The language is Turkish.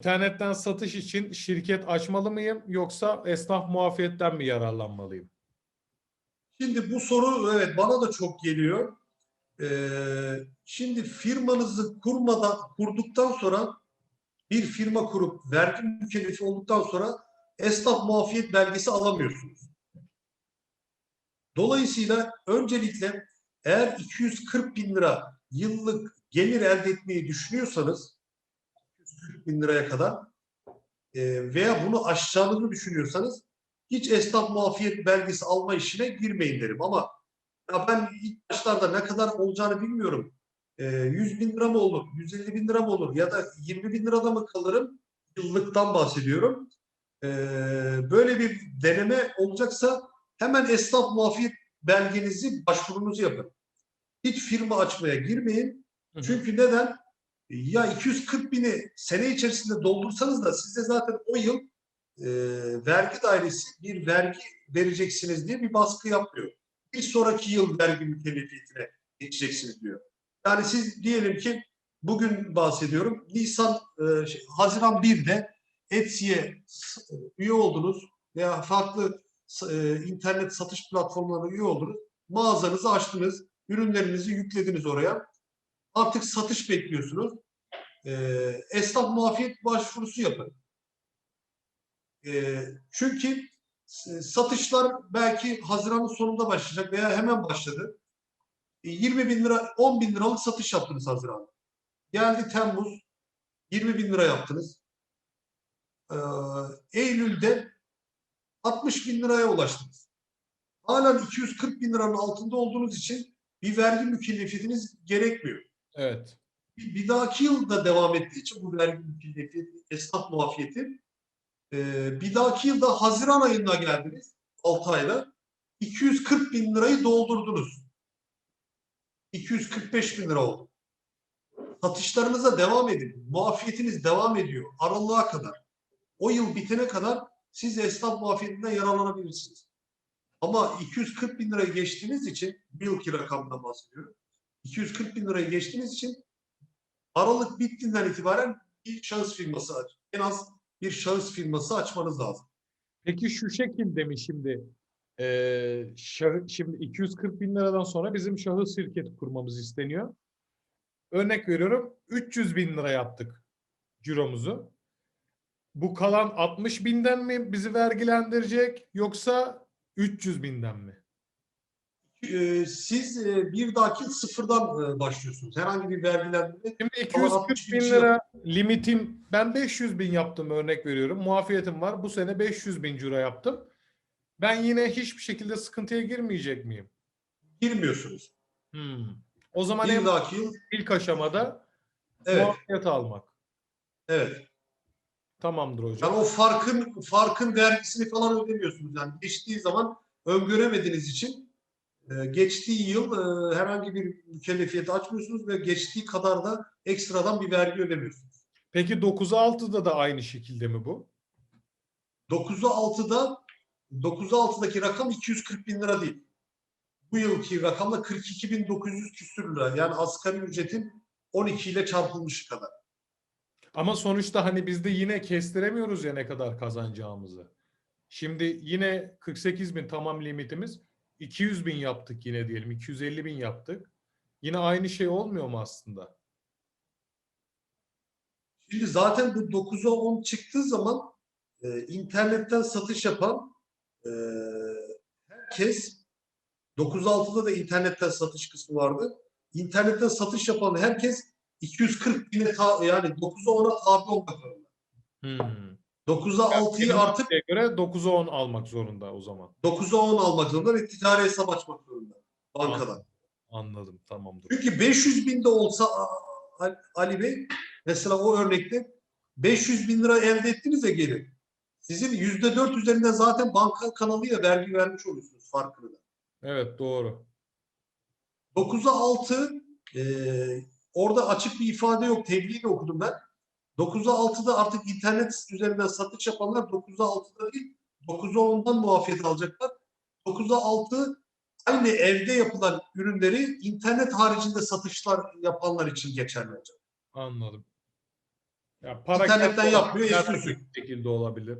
İnternetten satış için şirket açmalı mıyım yoksa esnaf muafiyetten mi yararlanmalıyım? Şimdi bu soru evet bana da çok geliyor. Ee, şimdi firmanızı kurmadan kurduktan sonra bir firma kurup vergi mükellefi olduktan sonra esnaf muafiyet belgesi alamıyorsunuz. Dolayısıyla öncelikle eğer 240 bin lira yıllık gelir elde etmeyi düşünüyorsanız 240 bin liraya kadar e, veya bunu aşacağınızı düşünüyorsanız hiç esnaf muafiyet belgesi alma işine girmeyin derim ama ya ben ilk başlarda ne kadar olacağını bilmiyorum. E, 100 bin lira mı olur, 150 bin lira mı olur ya da 20 bin lirada mı kalırım? Yıllıktan bahsediyorum. E, böyle bir deneme olacaksa hemen esnaf muafiyet belgenizi, başvurunuzu yapın. Hiç firma açmaya girmeyin. Çünkü neden? Ya 240 bini sene içerisinde doldursanız da size zaten o yıl e, vergi dairesi bir vergi vereceksiniz diye bir baskı yapmıyor. Bir sonraki yıl vergi mükellefiyetine geçeceksiniz diyor. Yani siz diyelim ki bugün bahsediyorum Nisan, e, şey, Haziran 1'de Etsy'ye s- üye oldunuz veya farklı e, internet satış platformlarına üye oldunuz. Mağazanızı açtınız, ürünlerinizi yüklediniz oraya. Artık satış bekliyorsunuz. E, esnaf muafiyet başvurusu yapın. E, çünkü satışlar belki Haziran'ın sonunda başlayacak veya hemen başladı. E, 20 bin lira, 10 bin liralık satış yaptınız Haziran'da. Geldi Temmuz, 20 bin lira yaptınız. Ee, Eylül'de 60 bin liraya ulaştınız. Halen 240 bin liranın altında olduğunuz için bir vergi mükellefiyetiniz gerekmiyor. Evet. Bir, bir dahaki yılda devam ettiği için bu vergi mükellefiyeti, esnaf muafiyeti e, bir dahaki yılda Haziran ayına geldiniz 6 ayda 240 bin lirayı doldurdunuz. 245 bin lira oldu. Satışlarınıza devam edin. Muafiyetiniz devam ediyor. Aralığa kadar. O yıl bitene kadar siz esnaf muafiyetinden yararlanabilirsiniz. Ama 240 bin lirayı geçtiğiniz için, bir yılki rakamdan bahsediyorum. 240 bin lirayı geçtiğiniz için Aralık bittiğinden itibaren bir şahıs firması aç. En az bir şahıs firması açmanız lazım. Peki şu şekilde mi şimdi? Eee, şah- şimdi 240 bin liradan sonra bizim şahıs şirketi kurmamız isteniyor. Örnek veriyorum 300 bin lira yaptık ciromuzu. Bu kalan 60 binden mi bizi vergilendirecek yoksa 300 binden mi? Ee, siz e, bir dahaki sıfırdan e, başlıyorsunuz. Herhangi bir vergilendirme Şimdi Kalan 240 60 bin lira limitim ben 500 bin yaptım örnek veriyorum. Muafiyetim var. Bu sene 500 bin ciro yaptım. Ben yine hiçbir şekilde sıkıntıya girmeyecek miyim? girmiyorsunuz. Hmm. O zaman Bir en dahaki yıl ilk aşamada evet, muafiyet almak. evet. Tamamdır hocam. Yani o farkın farkın vergisini falan ödemiyorsunuz. Yani geçtiği zaman öngöremediğiniz için e, geçtiği yıl e, herhangi bir mükellefiyeti açmıyorsunuz ve geçtiği kadar da ekstradan bir vergi ödemiyorsunuz. Peki 9'a 6'da da aynı şekilde mi bu? 9'a 6'da 9'a 6'daki rakam 240 bin lira değil. Bu yılki rakamda 42.900 küsür lira. Yani asgari ücretin 12 ile çarpılmışı kadar. Ama sonuçta hani biz de yine kestiremiyoruz ya ne kadar kazanacağımızı. Şimdi yine 48 bin tamam limitimiz. 200 bin yaptık yine diyelim. 250 bin yaptık. Yine aynı şey olmuyor mu aslında? Şimdi zaten bu 9'a 10 çıktığı zaman e, internetten satış yapan e, herkes 9.6'da da internetten satış kısmı vardı. İnternetten satış yapan herkes 240 bine ta- yani 9'a 10'a tabi olmak zorunda. Hmm. 9'a 6'yı Benim artık maddeye göre 9'a 10 almak zorunda o zaman. 9'a 10 almak zorunda ve ticari hesap açmak zorunda bankadan. Anladım. Tamamdır. Çünkü 500 binde olsa A- A- Ali Bey mesela o örnekte 500 bin lira elde ettiniz ya gelir. Sizin yüzde dört üzerinden zaten banka kanalıyla vergi vermiş oluyorsunuz farkını da. Evet doğru. 9'a 6 e, orada açık bir ifade yok. Tebliğ de okudum ben. 9'a 6'da artık internet üzerinden satış yapanlar 9'a 6'da değil 9'a 10'dan muafiyet alacaklar. 9'a 6 aynı evde yapılan ürünleri internet haricinde satışlar yapanlar için geçerli olacak. Anladım. Ya para İnternetten yapmıyor, bir şekilde olabilir.